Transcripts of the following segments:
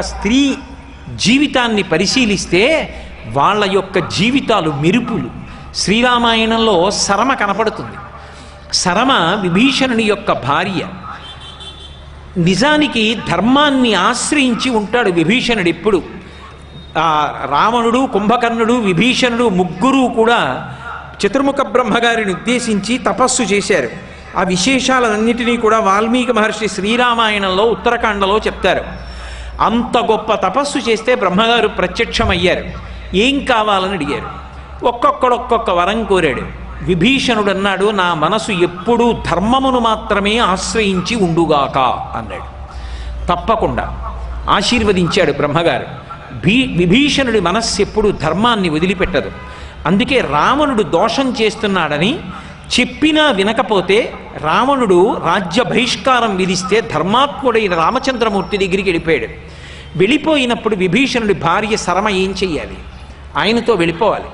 స్త్రీ జీవితాన్ని పరిశీలిస్తే వాళ్ళ యొక్క జీవితాలు మెరుపులు. శ్రీరామాయణంలో సరమ కనపడుతుంది. శరమ విభీషణుని యొక్క భార్య. నిజానికి ధర్మాన్ని ఆశ్రయించి ఉంటాడు విభీషణుడు ఎప్పుడు. రావణుడు కుంభకర్ణుడు విభీషణుడు ముగ్గురు కూడా చతుర్ముఖ బ్రహ్మగారిని ఉద్దేశించి తపస్సు చేశారు. ఆ విశేషాలన్నిటినీ కూడా వాల్మీకి మహర్షి శ్రీరామాయణంలో ఉత్తరాఖండలో చెప్తారు. అంత గొప్ప తపస్సు చేస్తే బ్రహ్మగారు ప్రత్యక్షమయ్యారు. ఏం కావాలని అడిగారు. ఒక్కొక్కడు ఒక్కొక్క వరం కోరాడు. విభీషణుడు అన్నాడు నా మనసు ఎప్పుడూ ధర్మమును మాత్రమే ఆశ్రయించి ఉండుగాక అన్నాడు. తప్పకుండా ఆశీర్వదించాడు బ్రహ్మగారు. భీ విభీషణుడి మనస్సు ఎప్పుడు ధర్మాన్ని వదిలిపెట్టదు. అందుకే రావణుడు దోషం చేస్తున్నాడని చెప్పినా వినకపోతే రావణుడు రాజ్య బహిష్కారం విధిస్తే ధర్మాత్ముడైన రామచంద్రమూర్తి దగ్గరికి వెళ్ళిపోయాడు. వెళ్ళిపోయినప్పుడు విభీషణుడి భార్య శరమ ఏం చెయ్యాలి? ఆయనతో వెళ్ళిపోవాలి.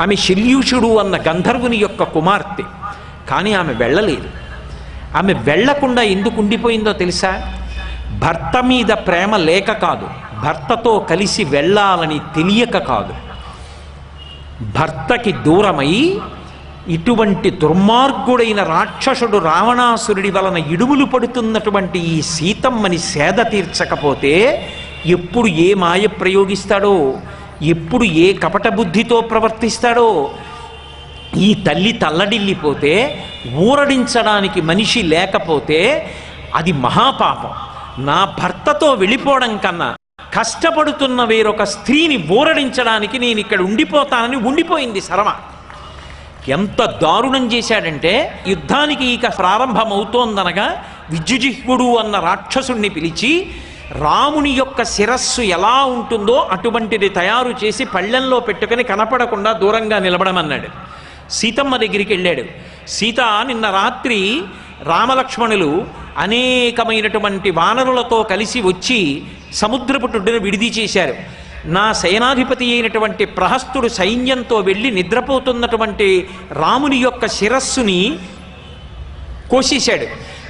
ఆమె శల్యూషుడు అన్న గంధర్వుని యొక్క కుమార్తె. కానీ ఆమె వెళ్ళలేదు. ఆమె వెళ్ళకుండా ఎందుకు ఉండిపోయిందో తెలుసా? భర్త మీద ప్రేమ లేక కాదు భర్తతో కలిసి వెళ్ళాలని తెలియక కాదు. భర్తకి దూరమై ఇటువంటి దుర్మార్గుడైన రాక్షసుడు రావణాసురుడి వలన ఇడుములు పడుతున్నటువంటి ఈ సీతమ్మని సేద తీర్చకపోతే ఎప్పుడు ఏ మాయ ప్రయోగిస్తాడో? ఎప్పుడు ఏ కపట బుద్ధితో ప్రవర్తిస్తాడో? ఈ తల్లి తల్లడిల్లిపోతే ఊరడించడానికి మనిషి లేకపోతే అది మహాపాపం. నా భర్తతో వెళ్ళిపోవడం కన్నా కష్టపడుతున్న వేరొక స్త్రీని ఊరడించడానికి నేను ఇక్కడ ఉండిపోతానని ఉండిపోయింది శరమ. ఎంత దారుణం చేశాడంటే యుద్ధానికి ఇక ప్రారంభమవుతోందనగా విద్యుజిహ్వుడు అన్న రాక్షసుణ్ణి పిలిచి రాముని యొక్క శిరస్సు ఎలా ఉంటుందో అటువంటిది తయారు చేసి పళ్ళెంలో పెట్టుకుని కనపడకుండా దూరంగా నిలబడమన్నాడు. సీతమ్మ దగ్గరికి వెళ్ళాడు. సీత నిన్న రాత్రి రామలక్ష్మణులు అనేకమైనటువంటి వానరులతో కలిసి వచ్చి సముద్రపుటుడిని విడిది చేశారు. నా సేనాధిపతి అయినటువంటి ప్రహస్తుడు సైన్యంతో వెళ్ళి నిద్రపోతున్నటువంటి రాముని యొక్క శిరస్సుని కోసేశాడు.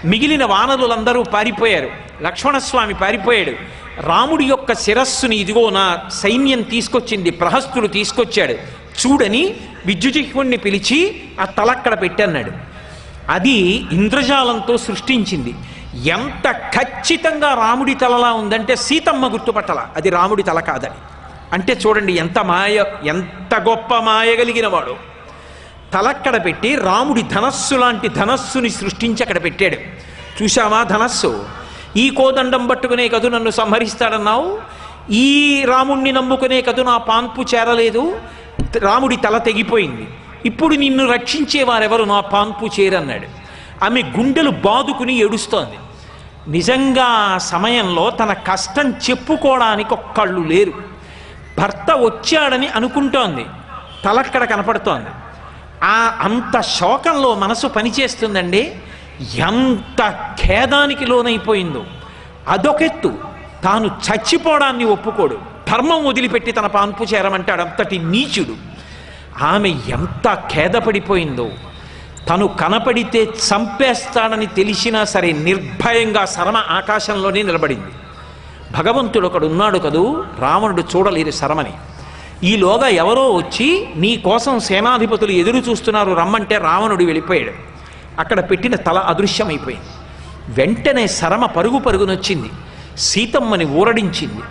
మిగిలిన వానరులందరూ పారిపోయారు. లక్ష్మణస్వామి పారిపోయాడు. రాముడి యొక్క శిరస్సుని ఇదిగో నా సైన్యం తీసుకొచ్చింది ప్రహస్తుడు తీసుకొచ్చాడు. చూడని విద్యుజిహ్వుణ్ణి పిలిచి ఆ తలక్కడ పెట్టన్నాడు. అది ఇంద్రజాలంతో సృష్టించింది. ఎంత ఖచ్చితంగా రాముడి తలలా ఉందంటే సీతమ్మ గుర్తుపట్టల. అది రాముడి తల కాదని. అంటే చూడండి ఎంత మాయ ఎంత గొప్ప మాయ కలిగిన వాడు. తలక్కడ పెట్టి రాముడి ధనస్సు లాంటి ధనస్సుని సృష్టించి అక్కడ పెట్టాడు. చూశావా ధనస్సు? ఈ కోదండం పట్టుకునే కదు నన్ను సంహరిస్తాడన్నావు? ఈ రాముణ్ణి నమ్ముకునే కదు నా పాన్పు చేరలేదు. రాముడి తల తెగిపోయింది. ఇప్పుడు నిన్ను రక్షించేవారెవరు నా పాన్పు చేరన్నాడు? ఆమె గుండెలు బాదుకుని ఏడుస్తోంది. నిజంగా ఆ సమయంలో తన కష్టం చెప్పుకోవడానికి ఒక్కళ్ళు లేరు. భర్త వచ్చాడని అనుకుంటోంది. తలక్కడ కనపడుతోంది. ఆ అంత శోకంలో మనసు పనిచేస్తుందండి. ఎంత ఖేదానికి లోనైపోయిందో. అదొకెత్తు. తాను చచ్చిపోవడాన్ని ఒప్పుకోడు. ధర్మం వదిలిపెట్టి తన పాన్పు చేరమంటాడు. అంతటి నీచుడు. ఆమె ఎంత ఖేదపడిపోయిందో. తను కనపడితే చంపేస్తాడని తెలిసినా సరే నిర్భయంగా శరమ ఆకాశంలోనే నిలబడింది. భగవంతుడు ఒకడు ఉన్నాడు కదూ రావణుడు చూడలేరు శరమని. ఈలోగా ఎవరో వచ్చి నీ కోసం సేనాధిపతులు ఎదురు చూస్తున్నారు రమ్మంటే రావణుడు వెళ్ళిపోయాడు. అక్కడ పెట్టిన తల అదృశ్యమైపోయింది. వెంటనే శరమ పరుగు పరుగునొచ్చింది. సీతమ్మని ఊరడించింది.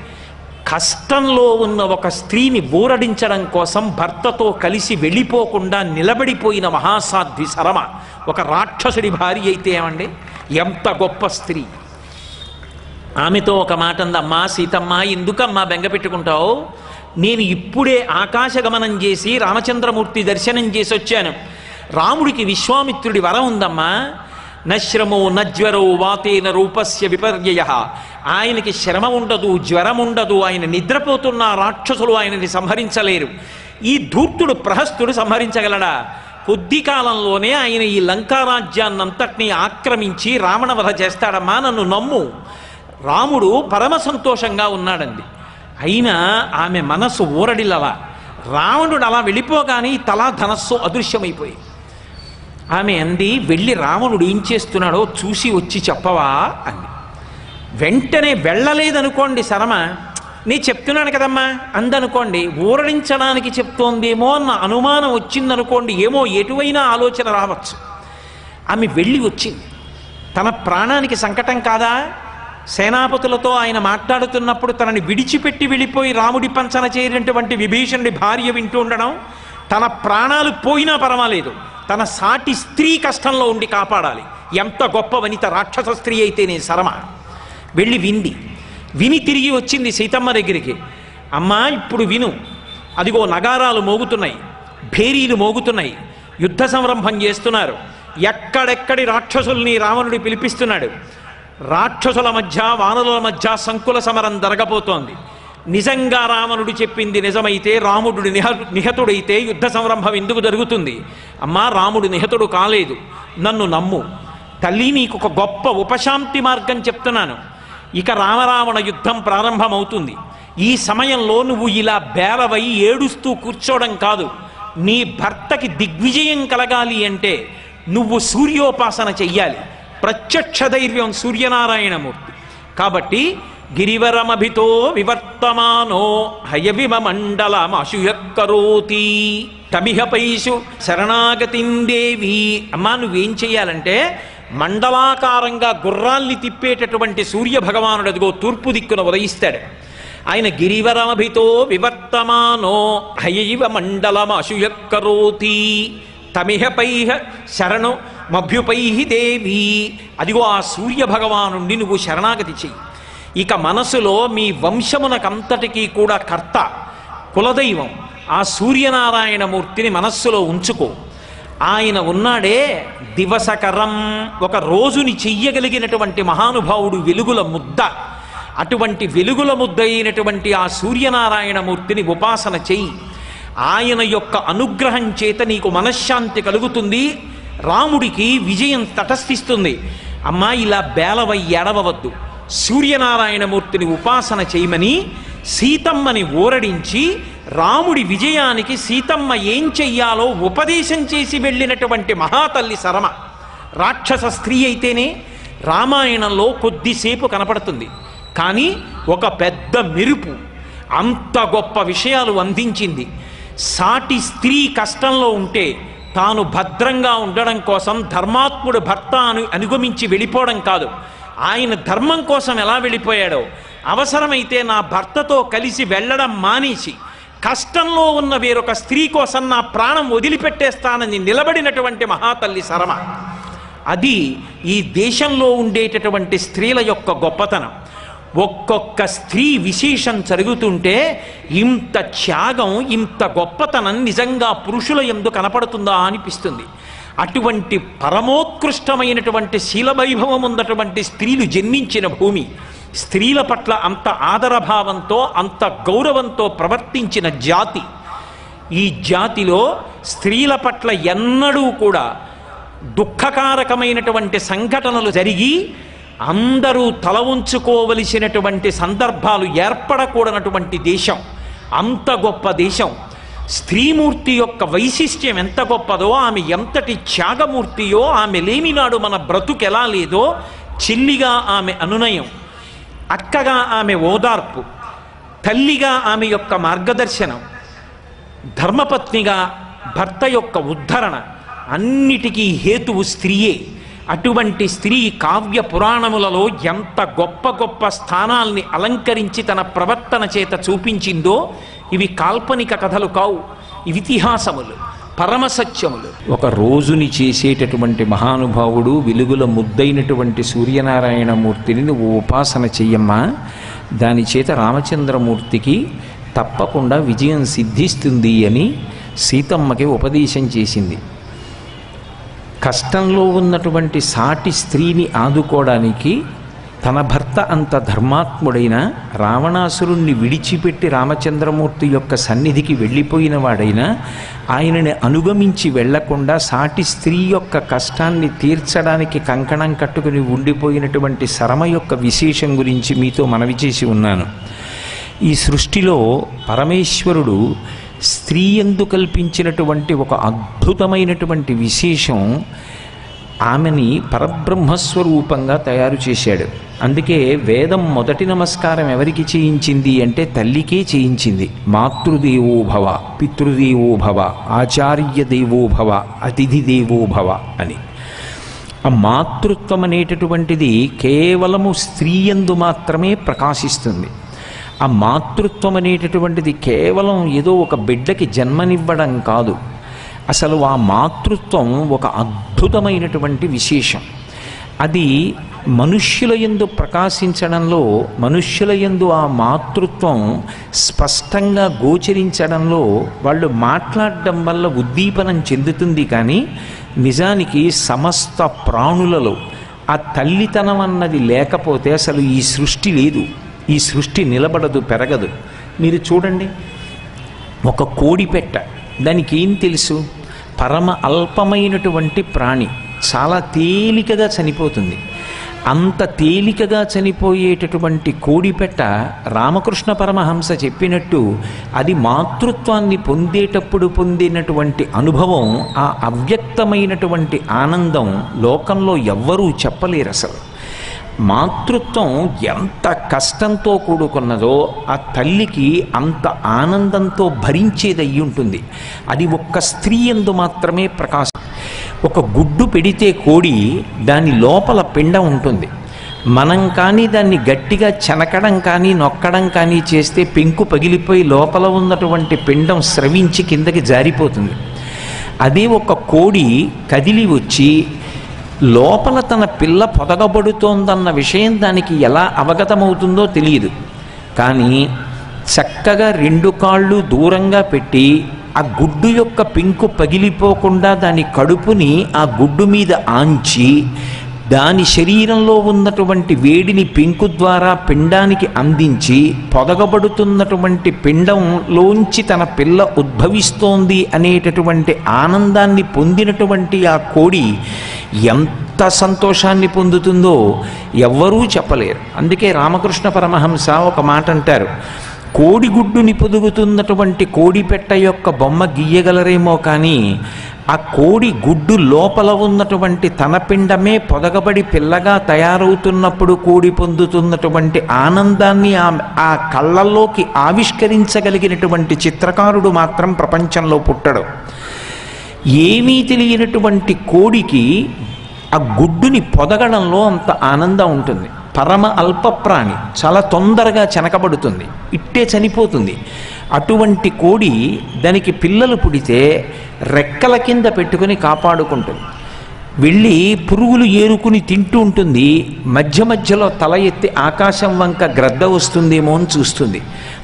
కష్టంలో ఉన్న ఒక స్త్రీని బోరడించడం కోసం భర్తతో కలిసి వెళ్ళిపోకుండా నిలబడిపోయిన మహాసాధ్వి శరమ ఒక రాక్షసుడి భార్య అయితే ఏమండి? ఎంత గొప్ప స్త్రీ. ఆమెతో ఒక మాట అందమ్మా సీతమ్మ ఎందుకమ్మా బెంగ పెట్టుకుంటావు? నేను ఇప్పుడే ఆకాశగమనం చేసి రామచంద్రమూర్తి దర్శనం చేసి వచ్చాను రాముడికి విశ్వామిత్రుడి వరం ఉందమ్మా. నశ్రమో నజ్వరో వాతేన రూపస్య విపర్యయ. ఆయనకి శ్రమ ఉండదు జ్వరం ఉండదు ఆయన నిద్రపోతున్న రాక్షసులు ఆయనని సంహరించలేరు. ఈ ధూర్తుడు ప్రహస్తుడు సంహరించగలడా? కొద్ది కాలంలోనే ఆయన ఈ లంకారాజ్యాన్నంతటినీ ఆక్రమించి రావణవధ చేస్తాడమ్మా నన్ను నమ్ము. రాముడు పరమ సంతోషంగా ఉన్నాడండి. అయినా ఆమె మనసు ఊరడిల్లలా. రావణుడు అలా వెళ్ళిపోగానే తలా ధనస్సు అదృశ్యమైపోయి ఆమె అంది వెళ్ళి రావణుడు ఏం చేస్తున్నాడో చూసి వచ్చి చెప్పవా? అంది. వెంటనే వెళ్ళలేదనుకోండి శరమ నీ చెప్తున్నాను కదమ్మా అందనుకోండి ఊరడించడానికి చెప్తోందేమో అన్న అనుమానం వచ్చిందనుకోండి ఏమో ఎటువైనా ఆలోచన రావచ్చు. ఆమె వెళ్ళి వచ్చింది. తన ప్రాణానికి సంకటం కాదా? సేనాపతులతో ఆయన మాట్లాడుతున్నప్పుడు తనని విడిచిపెట్టి వెళ్ళిపోయి రాముడి పంచన చేరినటువంటి విభీషణుడి భార్య వింటూ ఉండడం తన ప్రాణాలు పోయినా పర్వాలేదు. తన సాటి స్త్రీ కష్టంలో ఉండి కాపాడాలి. ఎంత గొప్ప వనిత రాక్షస స్త్రీ అయితేనే శరమ. వెళ్ళి వింది. విని తిరిగి వచ్చింది సీతమ్మ దగ్గరికి. అమ్మా ఇప్పుడు విను. అదిగో నగారాలు మోగుతున్నాయి. భేరీలు మోగుతున్నాయి. యుద్ధ సంరంభం చేస్తున్నారు. ఎక్కడెక్కడి రాక్షసుల్ని రావణుడు పిలిపిస్తున్నాడు. రాక్షసుల మధ్య వానరుల మధ్య సంకుల సమరం జరగబోతోంది. నిజంగా రావణుడు చెప్పింది నిజమైతే రాముడు నిహ నిహతుడైతే యుద్ధ సంరంభం ఎందుకు జరుగుతుంది? అమ్మా రాముడు నిహతుడు కాలేదు. నన్ను నమ్ము. తల్లి నీకు ఒక గొప్ప ఉపశాంతి మార్గం చెప్తున్నాను. ఇక రామరావణ యుద్ధం ప్రారంభమవుతుంది. ఈ సమయంలో నువ్వు ఇలా బేలవై ఏడుస్తూ కూర్చోవడం కాదు. నీ భర్తకి దిగ్విజయం కలగాలి అంటే నువ్వు సూర్యోపాసన చెయ్యాలి. ప్రత్యక్ష ధైర్యం సూర్యనారాయణమూర్తి. కాబట్టి గిరివరమభితో వివర్తమానో హయవిమ మండలం అశుయక్కరోతి తమిహపైషు శరణాగతిం శరణాగతిందేవి అమ్మా నువ్వేం చేయాలంటే మండలాకారంగా గుర్రాల్ని తిప్పేటటువంటి సూర్యభగవానుడు అదిగో తూర్పు దిక్కున ఉదయిస్తాడు. ఆయన గిరివరమభితో వివర్తమానో హయైవ మండలం అశుయక్కరోతి తమిహ పైహ శరణు మభ్యుపైహి దేవి. అదిగో ఆ సూర్య భగవానుండి నువ్వు శరణాగతి చెయ్యి. ఇక మనసులో మీ వంశమునకంతటికీ కూడా కర్త కులదైవం ఆ సూర్యనారాయణమూర్తిని మనస్సులో ఉంచుకో. ఆయన ఉన్నాడే దివసకరం. ఒక రోజుని చెయ్యగలిగినటువంటి మహానుభావుడు వెలుగుల ముద్ద. అటువంటి వెలుగుల ముద్ద అయినటువంటి ఆ సూర్యనారాయణమూర్తిని ఉపాసన చెయ్యి. ఆయన యొక్క అనుగ్రహం చేత నీకు మనశ్శాంతి కలుగుతుంది. రాముడికి విజయం తటస్థిస్తుంది. అమ్మా ఇలా బేలవై ఎడవవద్దు సూర్యనారాయణమూర్తిని ఉపాసన చేయమని సీతమ్మని ఊరడించి రాముడి విజయానికి సీతమ్మ ఏం చెయ్యాలో ఉపదేశం చేసి వెళ్ళినటువంటి మహాతల్లి శరమ. రాక్షస స్త్రీ అయితేనే రామాయణంలో కొద్దిసేపు కనపడుతుంది. కానీ ఒక పెద్ద మెరుపు అంత గొప్ప విషయాలు అందించింది. సాటి స్త్రీ కష్టంలో ఉంటే తాను భద్రంగా ఉండడం కోసం ధర్మాత్ముడు భర్త అను అనుగమించి వెళ్ళిపోవడం కాదు. ఆయన ధర్మం కోసం ఎలా వెళ్ళిపోయాడో అవసరమైతే నా భర్తతో కలిసి వెళ్ళడం మానేసి కష్టంలో ఉన్న వేరొక స్త్రీ కోసం నా ప్రాణం వదిలిపెట్టేస్తానని నిలబడినటువంటి మహాతల్లి శరమ. అది ఈ దేశంలో ఉండేటటువంటి స్త్రీల యొక్క గొప్పతనం. ఒక్కొక్క స్త్రీ విశేషం జరుగుతుంటే ఇంత త్యాగం ఇంత గొప్పతనం నిజంగా పురుషుల ఎందు కనపడుతుందా అనిపిస్తుంది. అటువంటి పరమోత్కృష్టమైనటువంటి శీలవైభవం ఉన్నటువంటి స్త్రీలు జన్మించిన భూమి. స్త్రీల పట్ల అంత ఆదరభావంతో అంత గౌరవంతో ప్రవర్తించిన జాతి. ఈ జాతిలో స్త్రీల పట్ల ఎన్నడూ కూడా దుఃఖకారకమైనటువంటి సంఘటనలు జరిగి అందరూ తల ఉంచుకోవలసినటువంటి సందర్భాలు ఏర్పడకూడనటువంటి దేశం. అంత గొప్ప దేశం. స్త్రీమూర్తి యొక్క వైశిష్ట్యం ఎంత గొప్పదో ఆమె ఎంతటి త్యాగమూర్తియో ఆమె లేమినాడు మన బ్రతుకెలా లేదో చిల్లిగా ఆమె అనునయం. అక్కగా ఆమె ఓదార్పు తల్లిగా ఆమె యొక్క మార్గదర్శనం ధర్మపత్నిగా భర్త యొక్క ఉద్ధరణ అన్నిటికీ హేతువు స్త్రీయే. అటువంటి స్త్రీ కావ్య పురాణములలో ఎంత గొప్ప గొప్ప స్థానాల్ని అలంకరించి తన ప్రవర్తన చేత చూపించిందో ఇవి కాల్పనిక కథలు కావు ఇవి ఇతిహాసములు. పరమసత్యములు. ఒక రోజుని చేసేటటువంటి మహానుభావుడు వెలుగుల ముద్దైనటువంటి సూర్యనారాయణమూర్తిని నువ్వు ఉపాసన చెయ్యమ్మా. దాని చేత రామచంద్రమూర్తికి తప్పకుండా విజయం సిద్ధిస్తుంది అని సీతమ్మకి ఉపదేశం చేసింది. కష్టంలో ఉన్నటువంటి సాటి స్త్రీని ఆదుకోవడానికి తన భర్త అంత ధర్మాత్ముడైన రావణాసురుణ్ణి విడిచిపెట్టి రామచంద్రమూర్తి యొక్క సన్నిధికి వెళ్ళిపోయిన వాడైనా ఆయనని అనుగమించి వెళ్ళకుండా సాటి స్త్రీ యొక్క కష్టాన్ని తీర్చడానికి కంకణం కట్టుకుని ఉండిపోయినటువంటి శరమ యొక్క విశేషం గురించి మీతో మనవి చేసి ఉన్నాను. ఈ సృష్టిలో పరమేశ్వరుడు స్త్రీ ఎందు కల్పించినటువంటి ఒక అద్భుతమైనటువంటి విశేషం ఆమెని పరబ్రహ్మస్వరూపంగా తయారు చేశాడు. అందుకే వేదం మొదటి నమస్కారం ఎవరికి చేయించింది అంటే తల్లికే చేయించింది. మాతృదేవోభవ పితృదేవోభవ ఆచార్య దేవోభవ అతిథి దేవోభవ అని. ఆ మాతృత్వం అనేటటువంటిది కేవలము స్త్రీయందు మాత్రమే ప్రకాశిస్తుంది. ఆ మాతృత్వం అనేటటువంటిది కేవలం ఏదో ఒక బిడ్డకి జన్మనివ్వడం కాదు. అసలు ఆ మాతృత్వం ఒక అద్భుతమైనటువంటి విశేషం. అది మనుష్యుల యందు ప్రకాశించడంలో మనుష్యుల యందు ఆ మాతృత్వం స్పష్టంగా గోచరించడంలో వాళ్ళు మాట్లాడడం వల్ల ఉద్దీపనం చెందుతుంది కానీ నిజానికి సమస్త ప్రాణులలో ఆ తల్లితనం అన్నది లేకపోతే అసలు ఈ సృష్టి లేదు. ఈ సృష్టి నిలబడదు పెరగదు. మీరు చూడండి ఒక కోడి పెట్ట దానికి ఏం తెలుసు? పరమ అల్పమైనటువంటి ప్రాణి చాలా తేలికగా చనిపోతుంది. అంత తేలికగా చనిపోయేటటువంటి కోడిపెట్ట రామకృష్ణ పరమహంస చెప్పినట్టు అది మాతృత్వాన్ని పొందేటప్పుడు పొందినటువంటి అనుభవం ఆ అవ్యక్తమైనటువంటి ఆనందం లోకంలో ఎవ్వరూ చెప్పలేరు అసలు మాతృత్వం ఎంత కష్టంతో కూడుకున్నదో ఆ తల్లికి అంత ఆనందంతో భరించేదయ్యి ఉంటుంది అది ఒక్క స్త్రీ ఎందు మాత్రమే ప్రకాశం. ఒక గుడ్డు పెడితే కోడి దాని లోపల పిండం ఉంటుంది. మనం కానీ దాన్ని గట్టిగా చెనకడం కానీ నొక్కడం కానీ చేస్తే పెంకు పగిలిపోయి లోపల ఉన్నటువంటి పిండం స్రవించి కిందకి జారిపోతుంది. అదే ఒక కోడి కదిలి వచ్చి లోపల తన పిల్ల పొదగబడుతోందన్న విషయం దానికి ఎలా అవగతమవుతుందో తెలియదు. కానీ చక్కగా రెండు కాళ్ళు దూరంగా పెట్టి ఆ గుడ్డు యొక్క పెంకు పగిలిపోకుండా దాని కడుపుని ఆ గుడ్డు మీద ఆంచి దాని శరీరంలో ఉన్నటువంటి వేడిని పెంకు ద్వారా పిండానికి అందించి పొదగబడుతున్నటువంటి పిండంలోంచి తన పిల్ల ఉద్భవిస్తోంది అనేటటువంటి ఆనందాన్ని పొందినటువంటి ఆ కోడి ఎంత సంతోషాన్ని పొందుతుందో ఎవ్వరూ చెప్పలేరు. అందుకే రామకృష్ణ పరమహంస ఒక మాట అంటారు కోడిగుడ్డుని పొదుగుతున్నటువంటి కోడిపెట్ట యొక్క బొమ్మ గీయగలరేమో కానీ ఆ కోడి గుడ్డు లోపల ఉన్నటువంటి తన పిండమే పొదగబడి పిల్లగా తయారవుతున్నప్పుడు కోడి పొందుతున్నటువంటి ఆనందాన్ని ఆ ఆ కళ్ళల్లోకి ఆవిష్కరించగలిగినటువంటి చిత్రకారుడు మాత్రం ప్రపంచంలో పుట్టడు. ఏమీ తెలియనటువంటి కోడికి ఆ గుడ్డుని పొదగడంలో అంత ఆనందం ఉంటుంది. పరమ అల్పప్రాణి చాలా తొందరగా చెనకబడుతుంది. ఇట్టే చనిపోతుంది. అటువంటి కోడి దానికి పిల్లలు పుడితే రెక్కల కింద పెట్టుకుని కాపాడుకుంటుంది. వెళ్ళి పురుగులు ఏరుకుని తింటూ ఉంటుంది. మధ్య మధ్యలో తల ఎత్తి ఆకాశం వంక గ్రద్ద వస్తుందేమో అని చూస్తుంది.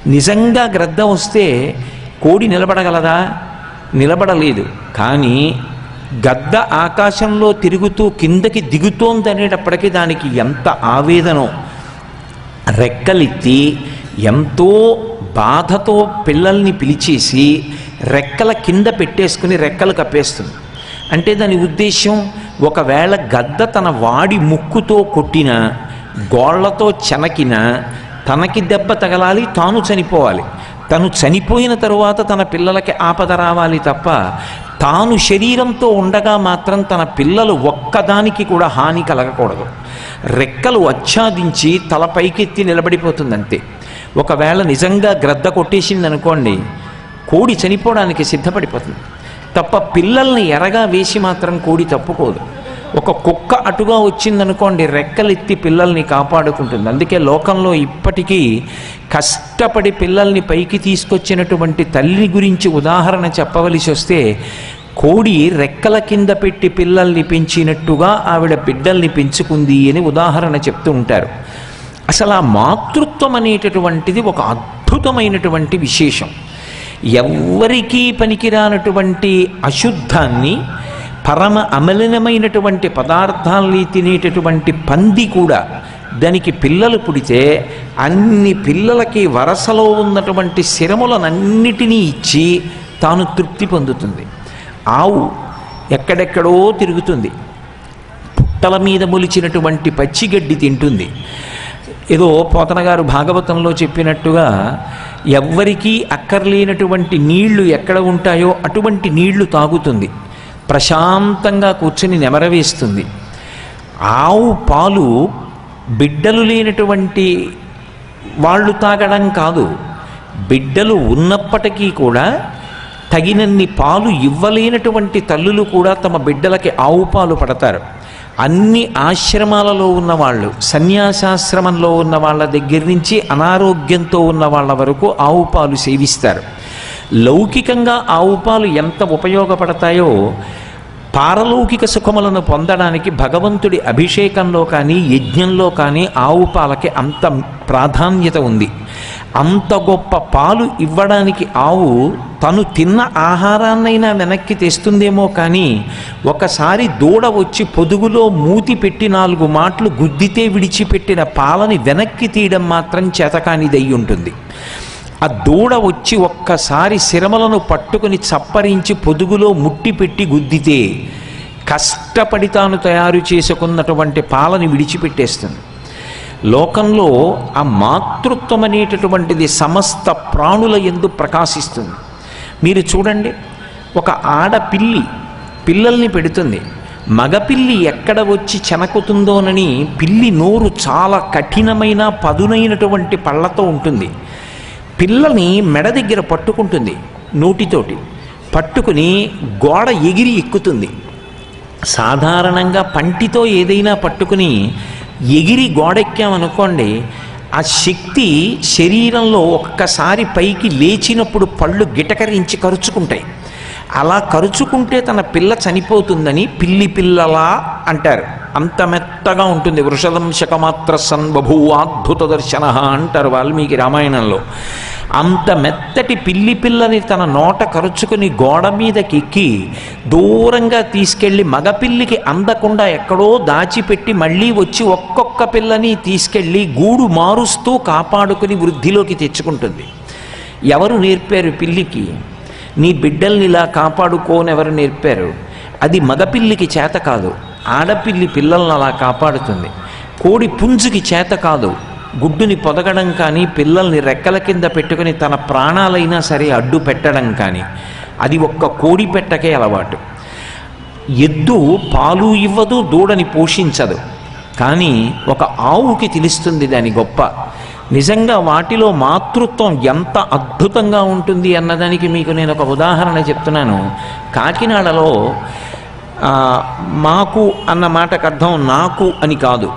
నిజంగా గ్రద్ద వస్తే కోడి నిలబడగలదా? నిలబడలేదు. కానీ గద్ద ఆకాశంలో తిరుగుతూ కిందకి దిగుతోందనేటప్పటికీ దానికి ఎంత ఆవేదనో రెక్కలెత్తి ఎంతో బాధతో పిల్లల్ని పిలిచేసి రెక్కల కింద పెట్టేసుకుని రెక్కలు కప్పేస్తుంది. అంటే దాని ఉద్దేశం ఒకవేళ గద్ద తన వాడి ముక్కుతో కొట్టిన గోళ్ళతో చెనకిన తనకి దెబ్బ తగలాలి తాను చనిపోవాలి. తను చనిపోయిన తరువాత తన పిల్లలకి ఆపద రావాలి తప్ప తాను శరీరంతో ఉండగా మాత్రం తన పిల్లలు ఒక్కదానికి కూడా హాని కలగకూడదు. రెక్కలు ఆచ్ఛాదించి తల పైకెత్తి నిలబడిపోతుందంతే. ఒకవేళ నిజంగా గ్రద్ద కొట్టేసింది అనుకోండి కోడి చనిపోవడానికి సిద్ధపడిపోతుంది. తప్ప పిల్లల్ని ఎరగా వేసి మాత్రం కోడి తప్పుకోదు. ఒక కుక్క అటుగా వచ్చిందనుకోండి రెక్కలెత్తి పిల్లల్ని కాపాడుకుంటుంది. అందుకే లోకంలో ఇప్పటికీ కష్టపడి పిల్లల్ని పైకి తీసుకొచ్చినటువంటి తల్లి గురించి ఉదాహరణ చెప్పవలసి వస్తే కోడి రెక్కల కింద పెట్టి పిల్లల్ని పెంచినట్టుగా ఆవిడ బిడ్డల్ని పెంచుకుంది అని ఉదాహరణ చెప్తూ ఉంటారు. అసలు ఆ మాతృత్వం అనేటటువంటిది ఒక అద్భుతమైనటువంటి విశేషం. ఎవ్వరికీ పనికిరానటువంటి అశుద్ధాన్ని పరమ అమలినమైనటువంటి పదార్థాల్ని తినేటటువంటి పంది కూడా దానికి పిల్లలు పుడితే అన్ని పిల్లలకి వరసలో ఉన్నటువంటి శిరములనన్నిటినీ ఇచ్చి తాను తృప్తి పొందుతుంది. ఆవు ఎక్కడెక్కడో తిరుగుతుంది. పుట్టల మీద మొలిచినటువంటి పచ్చిగడ్డి తింటుంది. ఏదో పోతనగారు భాగవతంలో చెప్పినట్టుగా ఎవ్వరికీ అక్కర్లేనటువంటి నీళ్ళు ఎక్కడ ఉంటాయో అటువంటి నీళ్ళు తాగుతుంది. ప్రశాంతంగా కూర్చుని నెమరవేస్తుంది. ఆవు పాలు బిడ్డలు లేనటువంటి వాళ్ళు తాగడం కాదు. బిడ్డలు ఉన్నప్పటికీ కూడా తగినన్ని పాలు ఇవ్వలేనటువంటి తల్లులు కూడా తమ బిడ్డలకి ఆవు పాలు పడతారు. అన్ని ఆశ్రమాలలో ఉన్నవాళ్ళు సన్యాసాశ్రమంలో ఉన్న వాళ్ళ దగ్గర నుంచి అనారోగ్యంతో ఉన్న వాళ్ళ వరకు ఆవు పాలు సేవిస్తారు. లౌకికంగా ఆవు పాలు ఎంత ఉపయోగపడతాయో పారలౌకిక సుఖములను పొందడానికి భగవంతుడి అభిషేకంలో కానీ యజ్ఞంలో కానీ ఆవు పాలకి అంత ప్రాధాన్యత ఉంది. అంత గొప్ప పాలు ఇవ్వడానికి ఆవు తను తిన్న ఆహారాన్నైనా వెనక్కి తెస్తుందేమో కానీ ఒకసారి దూడ వచ్చి పొదుగులో మూతి పెట్టి నాలుగు మాటలు గుద్దితే విడిచిపెట్టిన పాలని వెనక్కి తీయడం మాత్రం చేతకానిదై ఉంటుంది. ఆ దూడ వచ్చి ఒక్కసారి శిరమలను పట్టుకుని చప్పరించి పొదుగులో ముట్టి పెట్టి గుద్దితే కష్టపడి తాను తయారు చేసుకున్నటువంటి పాలని విడిచిపెట్టేస్తుంది. లోకంలో ఆ మాతృత్వం అనేటటువంటిది సమస్త ప్రాణుల ఎందు ప్రకాశిస్తుంది. మీరు చూడండి ఒక ఆడపిల్లి పిల్లల్ని పెడుతుంది. మగపిల్లి ఎక్కడ వచ్చి చెనకుతుందోనని పిల్లి నోరు చాలా కఠినమైన పదునైనటువంటి పళ్ళతో ఉంటుంది. పిల్లని మెడ దగ్గర పట్టుకుంటుంది నోటితోటి. పట్టుకుని గోడ ఎగిరి ఎక్కుతుంది. సాధారణంగా పంటితో ఏదైనా పట్టుకుని ఎగిరి గోడెక్కామనుకోండి ఆ శక్తి శరీరంలో ఒక్కసారి పైకి లేచినప్పుడు పళ్ళు గిటకరించి కరుచుకుంటాయి. అలా కరుచుకుంటే తన పిల్ల చనిపోతుందని పిల్లి పిల్లలా అంటారు. అంత మెత్తగా ఉంటుంది. వృషదం శకమాత్ర సన్బభూవాద్భుత దర్శన అంటారు వాల్మీకి రామాయణంలో. అంత మెత్తటి పిల్లి పిల్లని తన నోట కరుచుకుని గోడ మీదకి ఎక్కి దూరంగా తీసుకెళ్ళి మగపిల్లికి అందకుండా ఎక్కడో దాచిపెట్టి మళ్ళీ వచ్చి ఒక్కొక్క పిల్లని తీసుకెళ్ళి గూడు మారుస్తూ కాపాడుకుని వృద్ధిలోకి తెచ్చుకుంటుంది. ఎవరు నేర్పారు పిల్లికి? నీ బిడ్డల్ని ఇలా కాపాడుకోని ఎవరు నేర్పారు? అది మగపిల్లికి చేత కాదు. ఆడపిల్లి పిల్లల్ని అలా కాపాడుతుంది. కోడి పుంజుకి చేత కాదు. గుడ్డుని పొదగడం కానీ పిల్లల్ని రెక్కల కింద పెట్టుకుని తన ప్రాణాలైనా సరే అడ్డు పెట్టడం కానీ అది ఒక్క కోడి పెట్టకే అలవాటు. ఎద్దు పాలు ఇవ్వదు దూడని పోషించదు. కానీ ఒక ఆవుకి తెలుస్తుంది దాని గొప్ప. నిజంగా వాటిలో మాతృత్వం ఎంత అద్భుతంగా ఉంటుంది అన్నదానికి మీకు నేను ఒక ఉదాహరణ చెప్తున్నాను. కాకినాడలో మాకు అన్న మాటకు అర్థం నాకు అని కాదు.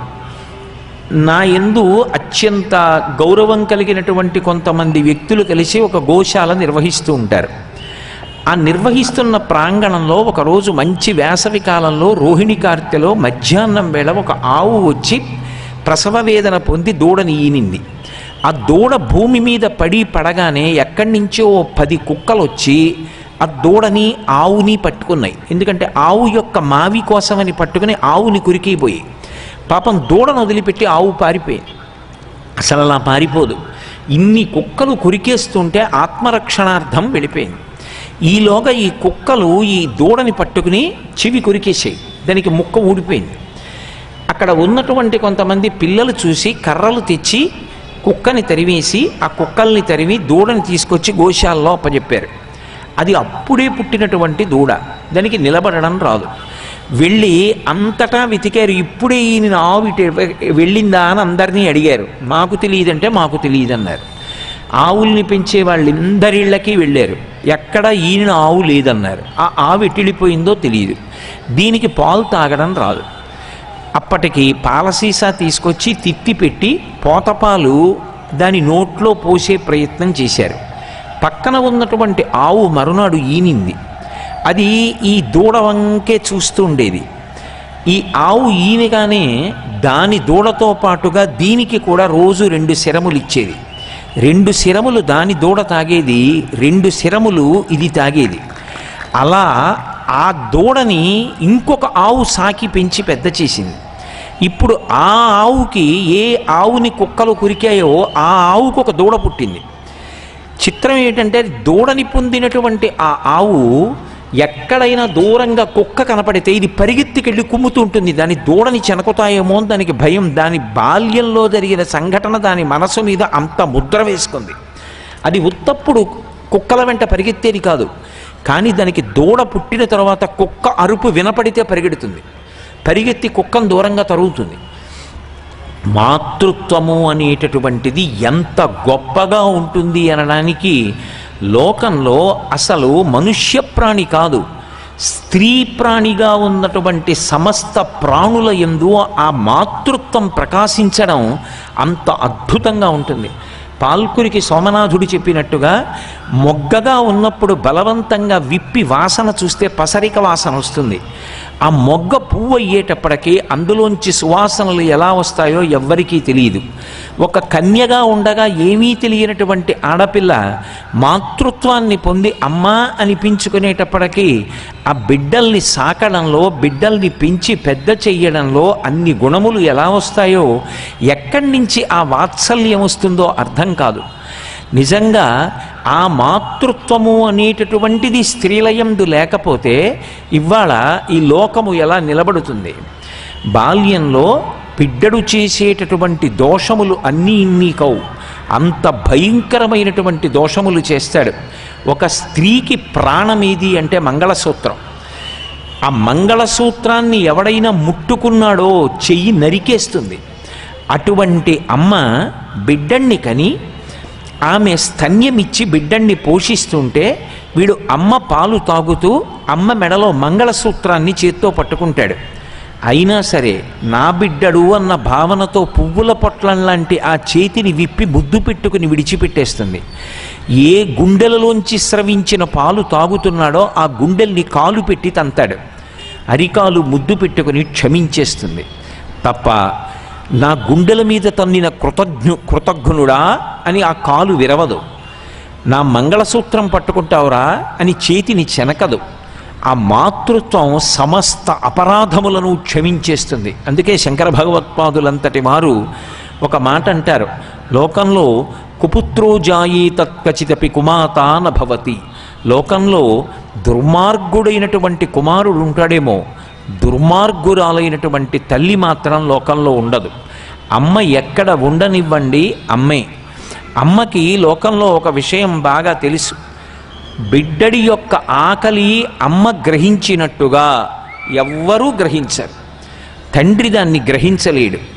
నా ఎందు అత్యంత గౌరవం కలిగినటువంటి కొంతమంది వ్యక్తులు కలిసి ఒక గోశాల నిర్వహిస్తూ ఉంటారు. ఆ నిర్వహిస్తున్న ప్రాంగణంలో ఒకరోజు మంచి వేసవి కాలంలో రోహిణి కార్తెలో మధ్యాహ్నం వేళ ఒక ఆవు వచ్చి ప్రసవ వేదన పొంది దూడని ఈనింది. ఆ దూడ భూమి మీద పడి పడగానే ఎక్కడి నుంచో ఓ పది కుక్కలు వచ్చి ఆ దూడని ఆవుని పట్టుకున్నాయి. ఎందుకంటే ఆవు యొక్క మావి కోసమని పట్టుకుని ఆవుని కురికిపోయి. పాపం దూడను వదిలిపెట్టి ఆవు పారిపోయింది. అసలు అలా పారిపోదు. ఇన్ని కుక్కలు కురికేస్తుంటే ఆత్మరక్షణార్థం వెళ్ళిపోయింది. ఈలోగా ఈ కుక్కలు ఈ దూడని పట్టుకుని చెవి కురికేసాయి దానికి ముక్క ఊడిపోయింది. అక్కడ ఉన్నటువంటి కొంతమంది పిల్లలు చూసి కర్రలు తెచ్చి కుక్కని తరివేసి ఆ కుక్కల్ని తరివి దూడని తీసుకొచ్చి గోశాలలో అప్పచెప్పారు. అది అప్పుడే పుట్టినటువంటి దూడ. దానికి నిలబడడం రాదు. వెళ్ళి అంతటా వెతికారు. ఇప్పుడే ఈయన ఆవు ఇటు వెళ్ళిందా అని అందరినీ అడిగారు. మాకు తెలియదంటే మాకు తెలియదన్నారు. ఆవుల్ని పెంచే వాళ్ళందరిళ్ళకి వెళ్ళారు. ఎక్కడ ఈయన ఆవు లేదన్నారు. ఆ ఆవు ఎట్టిళ్ళిపోయిందో తెలియదు దీనికి పాలు తాగడం రాదు. అప్పటికి పాల సీసా తీసుకొచ్చి తిత్తి పెట్టి పోతపాలు దాని నోట్లో పోసే ప్రయత్నం చేశారు. పక్కన ఉన్నటువంటి ఆవు మరునాడు ఈనింది. అది ఈ దూడ వంకే చూస్తూ ఉండేది. ఈ ఆవు ఈనగానే దాని దూడతో పాటుగా దీనికి కూడా రోజు రెండు శరములు ఇచ్చేది. రెండు శరములు దాని దూడ తాగేది రెండు శరములు ఇది తాగేది. అలా ఆ దూడని ఇంకొక ఆవు సాకి పెంచి పెద్ద చేసింది. ఇప్పుడు ఆ ఆవుకి ఏ ఆవుని కుక్కలు కురికాయో ఆ ఆవుకు ఒక దూడ పుట్టింది. చిత్రం ఏంటంటే దూడని పొందినటువంటి ఆ ఆవు ఎక్కడైనా దూరంగా కుక్క కనపడితే ఇది పరిగెత్తికెళ్ళి కుమ్ముతూ ఉంటుంది. దాని దూడని చెనకుతాయేమో అని దానికి భయం. దాని బాల్యంలో జరిగిన సంఘటన దాని మనసు మీద అంత ముద్ర వేసుకుంది. అది ఉత్తప్పుడు కుక్కల వెంట పరిగెత్తేది కాదు. కానీ దానికి దూడ పుట్టిన తర్వాత కుక్క అరుపు వినపడితే పరిగెడుతుంది. పరిగెత్తి కుక్కను దూరంగా తరుగుతుంది మాతృత్వము అనేటటువంటిది ఎంత గొప్పగా ఉంటుంది అనడానికి లోకంలో అసలు మనుష్య ప్రాణి కాదు. స్త్రీ ప్రాణిగా ఉన్నటువంటి సమస్త ప్రాణుల ఎందు ఆ మాతృత్వం ప్రకాశించడం అంత అద్భుతంగా ఉంటుంది. పాల్కురికి సోమనాథుడు చెప్పినట్టుగా మొగ్గగా ఉన్నప్పుడు బలవంతంగా విప్పి వాసన చూస్తే పసరిక వాసన వస్తుంది. ఆ మొగ్గ పువ్వు అయ్యేటప్పటికీ అందులోంచి సువాసనలు ఎలా వస్తాయో ఎవ్వరికీ తెలియదు. ఒక కన్యగా ఉండగా ఏమీ తెలియనటువంటి ఆడపిల్ల మాతృత్వాన్ని పొంది అమ్మా అనిపించుకునేటప్పటికీ ఆ బిడ్డల్ని సాకడంలో బిడ్డల్ని పెంచి పెద్ద చెయ్యడంలో అన్ని గుణములు ఎలా వస్తాయో ఎక్కడి నుంచి ఆ వాత్సల్యం వస్తుందో అర్థం కాదు. నిజంగా ఆ మాతృత్వము అనేటటువంటిది స్త్రీలయందు లేకపోతే ఇవాళ ఈ లోకము ఎలా నిలబడుతుంది? బాల్యంలో బిడ్డడు చేసేటటువంటి దోషములు అన్నీ ఇన్ని కవు అంత భయంకరమైనటువంటి దోషములు చేస్తాడు. ఒక స్త్రీకి ప్రాణమేది అంటే మంగళసూత్రం. ఆ మంగళసూత్రాన్ని ఎవడైనా ముట్టుకున్నాడో చెయ్యి నరికేస్తుంది. అటువంటి అమ్మ బిడ్డణ్ణి కని ఆమె స్తన్యమిచ్చి బిడ్డన్ని పోషిస్తుంటే వీడు అమ్మ పాలు తాగుతూ అమ్మ మెడలో మంగళసూత్రాన్ని చేత్తో పట్టుకుంటాడు. అయినా సరే నా బిడ్డడు అన్న భావనతో పువ్వుల పొట్లం లాంటి ఆ చేతిని విప్పి ముద్దు పెట్టుకుని విడిచిపెట్టేస్తుంది. ఏ గుండెలలోంచి స్రవించిన పాలు తాగుతున్నాడో ఆ గుండెల్ని కాలు పెట్టి తంతాడు. అరికాలు ముద్దు పెట్టుకుని క్షమించేస్తుంది. తప్ప నా గుండెల మీద తన్నిన కృతజ్ఞు కృతజ్ఞుడా అని ఆ కాలు విరవదు. నా మంగళసూత్రం పట్టుకుంటావురా అని చేతిని చెనకదు. ఆ మాతృత్వం సమస్త అపరాధములను క్షమించేస్తుంది. అందుకే శంకర భగవత్పాదులంతటి వారు ఒక మాట అంటారు. లోకంలో కుపుత్రో జాయే తత్కచితపి కుమాత నభవతి. లోకంలో దుర్మార్గుడైనటువంటి కుమారుడు ఉంటాడేమో. దుర్మార్గురాలైనటువంటి తల్లి మాత్రం లోకంలో ఉండదు. అమ్మ ఎక్కడ ఉండనివ్వండి అమ్మే. అమ్మకి లోకంలో ఒక విషయం బాగా తెలుసు. బిడ్డడి యొక్క ఆకలి అమ్మ గ్రహించినట్టుగా ఎవ్వరూ గ్రహించరు. తండ్రి దాన్ని గ్రహించలేడు.